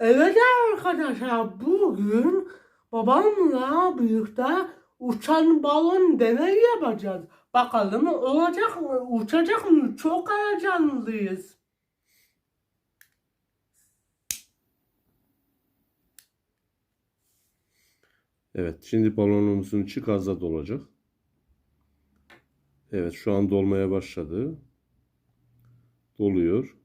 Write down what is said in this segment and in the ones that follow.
Evet arkadaşlar bugün babamla birlikte uçan balon deney yapacağız. Bakalım olacak mı? Uçacak mı? Çok heyecanlıyız. Evet, şimdi balonumuzun içi gazla dolacak. Evet, şu an dolmaya başladı. Doluyor.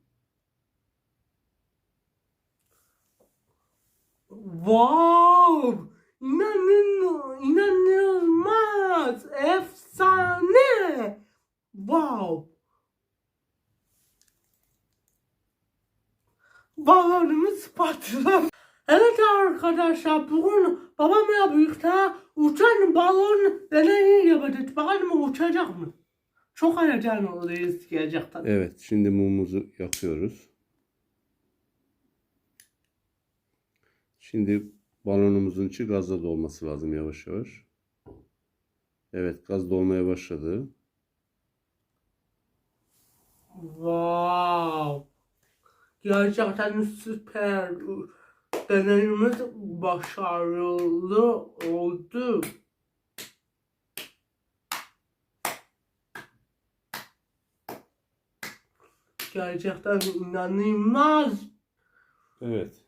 Wow! İnanın, inanılmaz! Efsane! Wow! Balonumuz patladı. Evet arkadaşlar bugün babamla birlikte uçan balon deneyi yapacağız. Bakalım uçacak mı? Çok heyecanlıyız gerçekten. Evet, şimdi mumumuzu yakıyoruz. Şimdi balonumuzun içi gazla dolması lazım yavaş yavaş. Evet, gaz dolmaya başladı. Wow. Gerçekten süper. Deneyimiz başarılı oldu. Gerçekten inanılmaz. Evet.